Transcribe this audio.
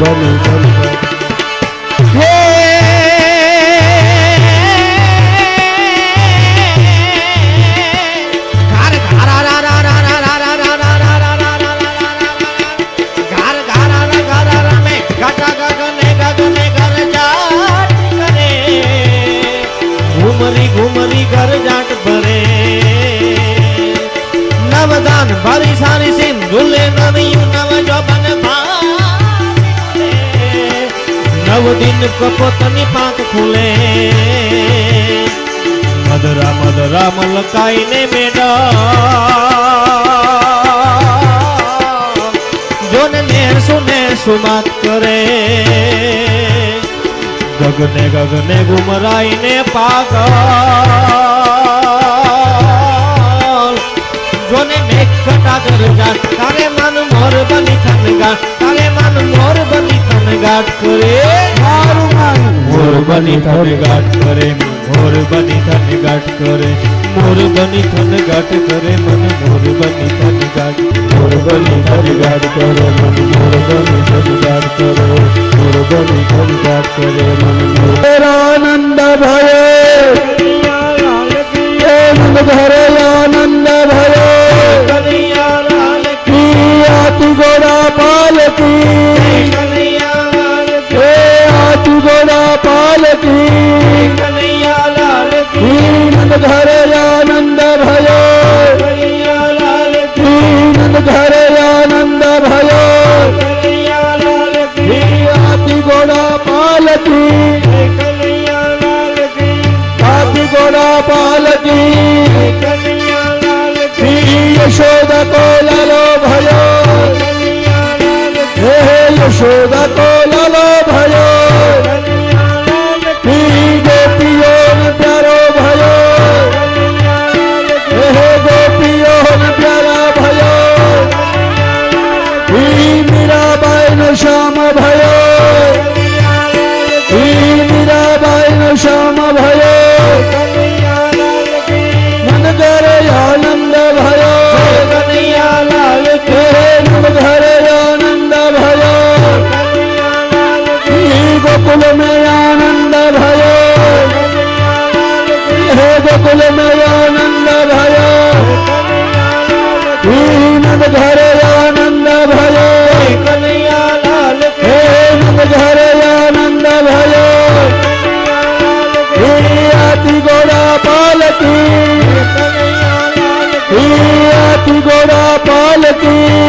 बन बन हे घुमरी घुमरी घर जाट भरे नवदान भरी सारी सिंधुले नव जो बन નવ દિન કપોતની પાંખ ખુલે મધરા મધરા મલકાઈને મેડા જોને નેસુ નેસુ માત કરે ગગને ગગને ગુમરાઈને પાગલ જોને મેઘ કટાગર જાટ તારે મન મોર બની થન ગાટ તારે મન મોર બની થન ગાટ કરે મારું માન મોર બની થન ગાટ કરે મોર બની થન ગાટ કરે મોર બની થન ગાટ કરે મન મોર બની થન ગાટ મોર બની ફરિયાદ કરે મન મોર બની ફરિયાદ કરે મોર બની ફરિયાદ કરે મન મોર આનંદ ભયો હે નંદ सोजो लालो यशोदा को again.